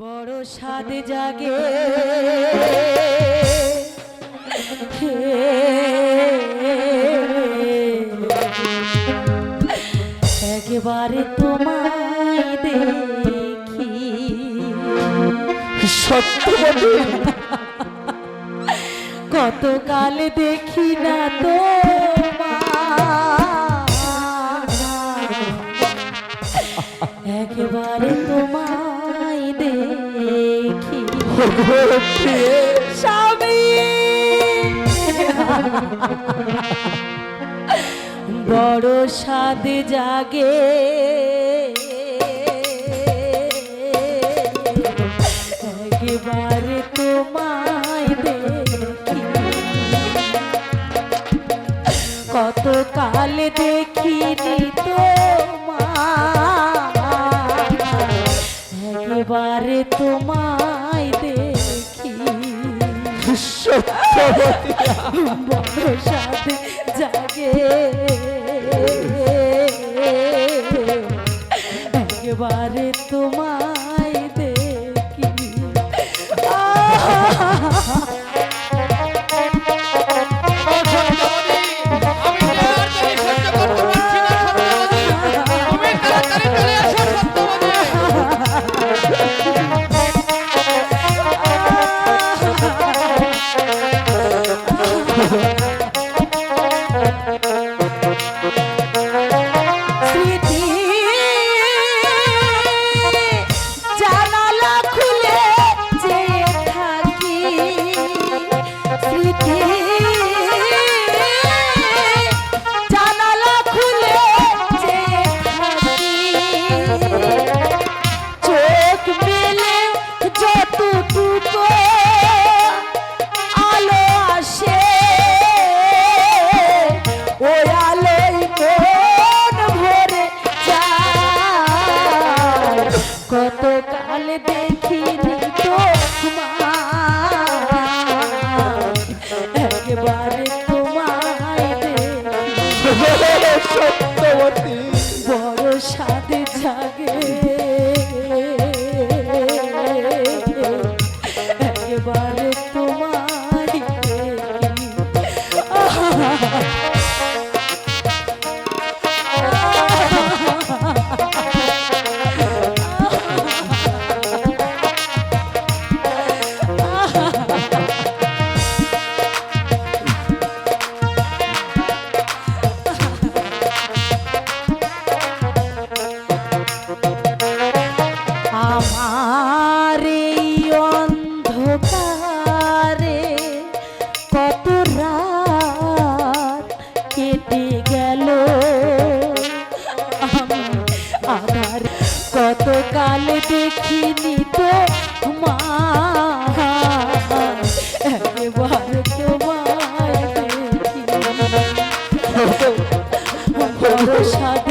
বড় স্বাদ জাগে। একবারে তোমায় দেখি। সত্যবতী কতকাল দেখি না তো? স্বামী বড় স্বাদ জাগে। একবারে তোমায় দেখি। কত কাল দেখিনি তোমায়। একবারে দেখি সত্যবতী জাগে। একবারে স্মৃতি সত্যবতী। এতকাল দেখিনি তো মা একবার তোমায় দেখি হ্যাঁ, হ্যাঁ।